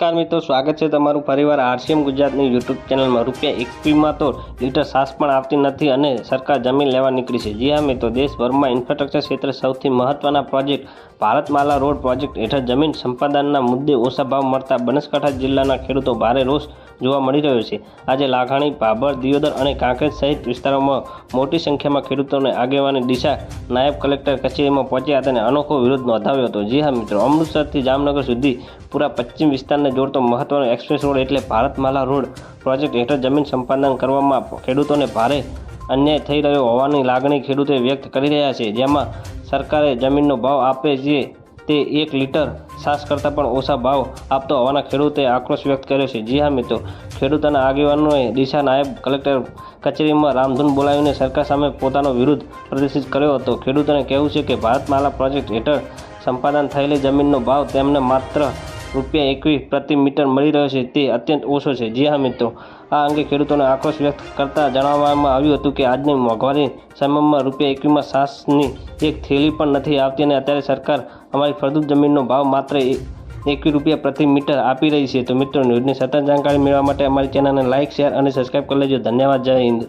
નમસ્કાર મિત્રો, સ્વાગત છે તમારું ફરીવાર આરસીએમ ગુજરાતની યુટ્યુબ ચેનલમાં. રૂપિયા એકવીમાં તો લીટર સાસ પણ આવતી નથી અને સરકાર જમીન લેવા નીકળી છે. જી હા મિત્રો, દેશભરમાં ઇન્ફ્રાસ્ટ્રક્ચર ક્ષેત્રે સૌથી મહત્વના પ્રોજેક્ટ ભારતમાલા રોડ પ્રોજેક્ટ હેઠળ જમીન સંપાદનના મુદ્દે ઓછા ભાવ મળતા બનાસકાંઠા જિલ્લાના ખેડૂતો ભારે રોષ જોવા મળી રહ્યો છે. આજે લાખાણી ભાભર, દિયોદર અને કાંકરેજ સહિત વિસ્તારોમાં મોટી સંખ્યામાં ખેડૂતોને આગેવાની દિશા નાયબ કલેક્ટર કચેરીમાં પહોંચ્યા હતા અને અનોખો વિરોધ નોંધાવ્યો હતો. જી હા મિત્રો, અમૃતસરથી જામનગર સુધી પૂરા પશ્ચિમ વિસ્તારને જોડતો મહત્વનો એક્સપ્રેસ રોડ એટલે ભારતમાલા રોડ. પ્રોજેક્ટ હેઠળ જમીન સંપાદન કરવામાં ખેડૂતોને ભારે અન્યાય થઈ રહ્યો હોવાની લાગણી ખેડૂતોએ વ્યક્ત કરી રહ્યા છે. જેમાં સરકારે જમીનનો ભાવ આપે છે તે એક લીટર સાસ કરતાં પણ ઓછા ભાવ આપતો હોવાના ખેડૂતે આક્રોશ વ્યક્ત કર્યો છે. જી હા મિત્રો, ખેડૂતોના આગેવાનોએ દિશા નાયબ કલેક્ટર કચેરીમાં રામધૂન બોલાવીને સરકાર સામે પોતાનો વિરોધ પ્રદર્શિત કર્યો હતો. ખેડૂતોને કહેવું છે કે ભારતમાલા પ્રોજેક્ટ હેઠળ સંપાદન થયેલી જમીનનો ભાવ તેમને માત્ર રૂપિયા એકવીસ પ્રતિ મીટર મળી રહ્યો છે. તે અત્યંત ઓછો છે. જી હા, મિત્રો. આ અંગે ખેડૂતોને આક્રોશ વ્યક્ત કરતા જણાવવામાં આવ્યું હતું કે, આજની મોંઘવારી સમયમાં રૂપિયા એકવીસમાં સાસની એક થેલી પણ નથી આવતી અને અત્યારે સરકાર અમારી ફળદ્રુપ જમીનનો ભાવ માત્ર એકવીસ રૂપિયા પ્રતિ મીટર આપી રહી છે. તો મિત્રો, ન્યૂઝની સતત જાણકારી મેળવવા માટે અમારી ચેનલને લાઇક શેર અને સબસ્ક્રાઇબ કરી લેજો. ધન્યવાદ. જય હિન્દ.